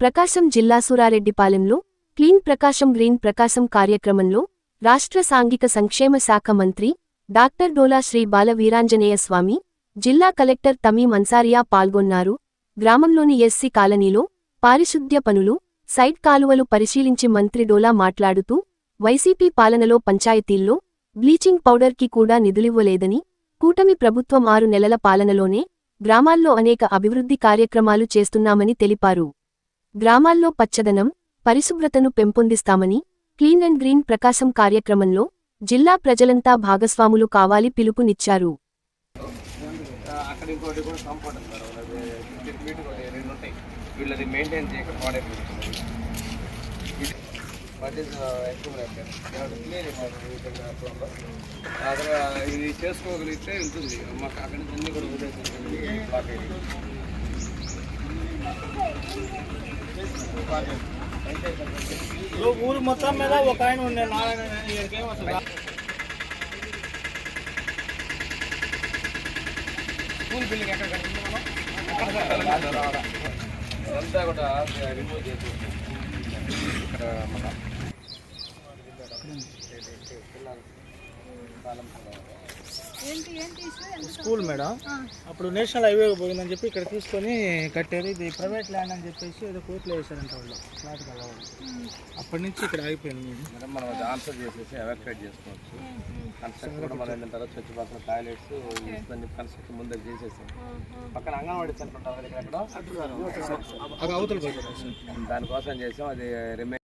ప్రకాశం జిల్లా సురారెడ్డిపాలెంలో క్లీన్ ప్రకాశం గ్రీన్ ప్రకాశం కార్యక్రమంలో రాష్ట్ర సాంఘిక సంక్షేమ శాఖ మంత్రి డాక్టర్ డోలా శ్రీ బాల వీరాంజనేయ స్వామి జిల్లా కలెక్టర్ తమీం అన్సారియా పాల్గొన్నారు. గ్రామంలోని ఎస్సీ కాలనీలో పారిశుద్ధ్య పనులు సైట్ కాలువలు పరిశీలించి మంత్రి డోలా మాట్లాడుతూ వైసీపీ పాలనలో పంచాయతీల్లో బ్లీచింగ్ పౌడర్కి కూడా నిధులివ్వలేదని కూటమి ప్రభుత్వం ఆరు నెలల పాలనలోనే గ్రామాల్లో అనేక అభివృద్ధి కార్యక్రమాలు చేస్తున్నామని తెలిపారు. గ్రామాల్లో పచ్చదనం పరిశుభ్రతను పెంపొందిస్తామని క్లీన్ అండ్ గ్రీన్ ప్రకాశం కార్యక్రమంలో జిల్లా ప్రజలంతా భాగస్వాములు కావాలి పిలుపునిచ్చారు. ఇది చేసుకోగలిగితే ఉంటుంది మాకు అక్కడ నుంచి అన్ని కూడా ఊరు మొత్తం మీద ఒక ఆయన ఉండే నారాయణ అని ఈయనకేం స్కూల్ బిల్డింగ్ ఎక్కడ కట్టింది మనం? అదంతా కూడా రిమూవ్ చేసి ఇక్కడ మన స్కూల్ మేడం. అప్పుడు నేషనల్ హైవే పోయిందని చెప్పి ఇక్కడ తీసుకొని కట్టారు. ఇది ప్రైవేట్ ల్యాండ్ అని చెప్పేసి ఏదో కోర్టులో వేసారంట వాళ్ళు ఫ్లాట్ కలవాలి అప్పటి నుంచి ఇక్కడ ఆగిపోయింది మేడం. మేడం మనం అది ఆన్సర్ చేసేసి ఎవాక్యుయేట్ చేసుకోవచ్చు. కన్స్ట్రక్ట్ కూడా మనం అయిన తర్వాత చుట్టుపక్కల టాయిలెట్స్ ఇవన్నీ కన్స్ట్రక్ట్ ముందే చేసేసాం. పక్కన అంగన్వాడీ సెంటర్ ఉంటుంది ఇక్కడ? అది అవతల దానికోసం చేసాం. అది రిమైన్